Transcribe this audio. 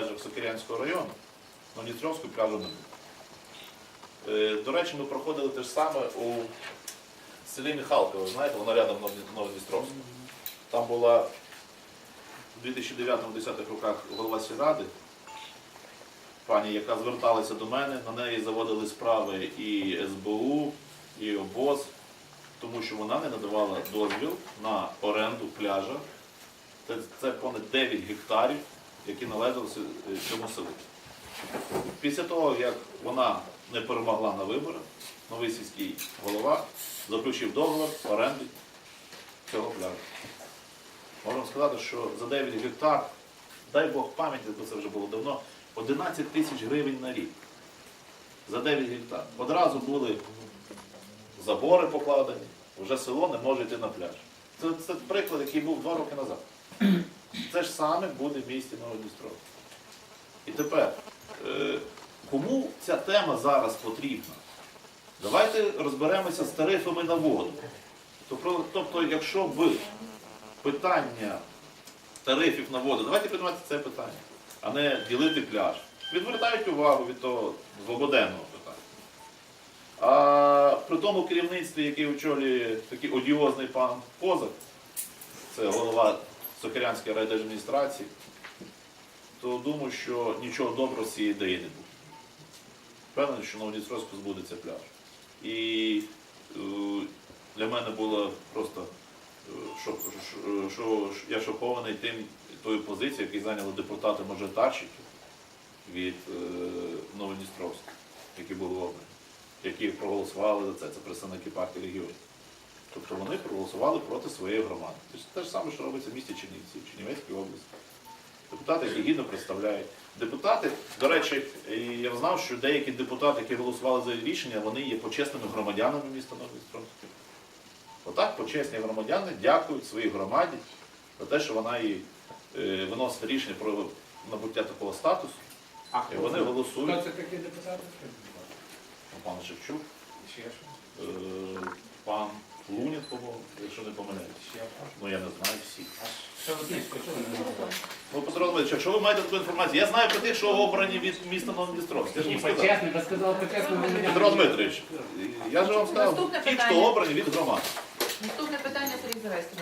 межах Сокирянського району, на Дністровську пляжу не До речі, ми проходили те ж саме у селі Михалково, знаєте, воно рядом на Новодністровську. Там була у 2009-2010 роках голова сільради, пані, яка зверталася до мене, на неї заводили справи і СБУ, і ОБОЗ, тому що вона не надавала дозвіл на оренду пляжа. Це, це понад 9 гектарів, які належали е, цьому селу. Після того, як вона не перемогла на виборах, новий сільський голова заключив договор оренди цього пляжу. Можу сказати, що за 9 гектар, дай Бог пам'яті, бо це вже було давно, 11 тисяч гривень на рік. За 9 гектар. Одразу були забори покладені, вже село не може йти на пляж. Це, це приклад, який був два роки назад. Це ж саме буде в місті Новодністровськ. І тепер, е, кому ця тема зараз потрібна? Давайте розберемося з тарифами на воду. Тобто, тобто якщо б питання тарифів на воду, давайте піднімати це питання, а не ділити пляж. Відвертають увагу від того злободенного питання. А при тому керівництві, яке очолює такий одіозний пан Козак, це голова Сокирянської райдержадміністрації, то думаю, що нічого доброго з цієї ідеї не буде. Впевнений, що Новодністровську збудеться пляж. І е, для мене було просто е, що, що я шокований тим тою позицією, яку зайняли депутати мажоритарщики від е, Новодністровська, які були обрані, які проголосували за це, це представники партії регіонів. Тобто вони проголосували проти своєї громади. Тобто те ж саме, що робиться в місті Чернівці, Чернівецькій області. Депутати, які гідно представляють. Депутати, до речі, я знав, що деякі депутати, які голосували за рішення, вони є почесними громадянами міста Новодністровська. Отак почесні громадяни дякують своїй громаді за те, що вона їй е, виносить рішення про набуття такого статусу. А І вони голосують. Хто це такі депутати? Пан Шевчук, якщо не помиляюсь. Ну я не знаю всіх. Ви знаєте, що ви? Ну, Петро Володимирович, якщо ви маєте таку інформацію, я знаю про тих, що обрані від міста Новодністровськ. Я ж Ні, вам сказав. Чесно, ви сказав почесно, Петро Дмитрович, я ж вам сказав, Наступне ті, хто обрані від громади. Наступне питання Сергій Завестів.